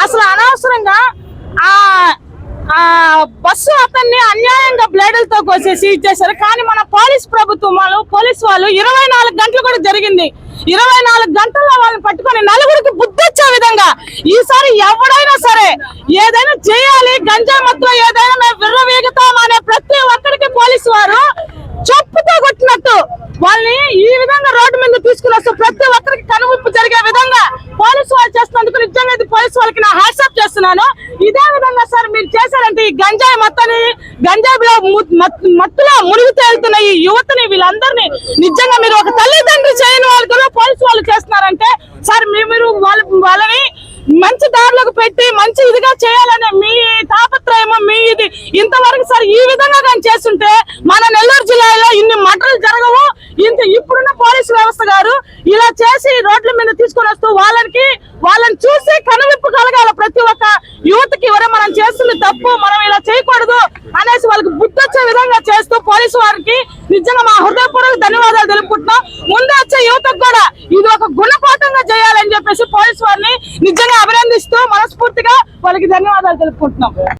అసలు అనవసరంగా ఆ బస్సు అతన్ని అన్యాయంగా బ్లేడులతో కోసేసి ఇచ్చేసారు కానీ మన పోలీస్ ప్రభుత్వం వాళ్ళు పోలీస్ వాళ్ళు ఇరవై నాలుగు గంటలు కూడా జరిగింది. ఇరవై నాలుగు గంటల్లో వాళ్ళని పట్టుకొని నలుగురికి బుద్ధిచ్చే విధంగా ఈసారి ఎవడైనా సరే ఏదైనా చేయాలి గంజా మొత్తం ఏదైనా మేము విర్రవీగుతాం అనే ప్రతి ఒక్కరికి పోలీసు వారు చెప్పుతో కొట్టినట్టు వాళ్ళని ఈ విధంగా రోడ్డు మీద తీసుకుని వస్తే ప్రతి ఒక్కరికి కనుగు జరిగే విధంగా పోలీసు వాళ్ళు అనేది పోలీసు వాళ్ళకి నా హ్యాట్సాప్ చేస్తున్నాను. ఇదే విధంగా సార్ మీరు చేశారంటే ఈ గంజాయి మత్తని గంజాయిలో మత్- మత్తులో మునిగి తేలుతున్న ఈ యువతని వీళ్ళందరినీ నిజంగా మీరు ఒక తల్లిదండ్రి చేయని వాళ్ళు కూడా పోలీసు వాళ్ళు చేస్తున్నారంటే సార్ మీరు వాళ్ళ వాళ్ళని మంచి దారిలోకి పెట్టి మంచి ఇదిగా చేయాలనే మీ తాపత్రయము మీ ఇది ఇంతవరకు సార్ ఈ విధంగా కానీ చేస్తుంటే మన నెల్లూరు జిల్లాలో ఇన్ని మటలు జరగవు. ఇంత ఇప్పుడున్న పోలీసు వ్యవస్థ గారు ఇలా చేసి రోడ్ల మీద తీసుకొని వస్తూ వాళ్ళకి వాళ్ళని చూసి కనువిప్పు కలగాల ప్రతి ఒక్క యువతకి ఎవరే మనం చేస్తుంది తప్పు మనం ఇలా చేయకూడదు అనేసి వాళ్ళకి బుద్ధి వచ్చే విధంగా చేస్తూ పోలీసు వారికి నిజంగా మా హృదయపూర్వక ధన్యవాదాలు తెలుపుకుంటున్నాం. ముందు వచ్చే యువతకు కూడా ఇది ఒక గుణపాఠంగా చేయాలని చెప్పేసి పోలీసు వారిని నిజంగా అభినందిస్తూ మనస్ఫూర్తిగా వాళ్ళకి ధన్యవాదాలు తెలుపుకుంటున్నాం.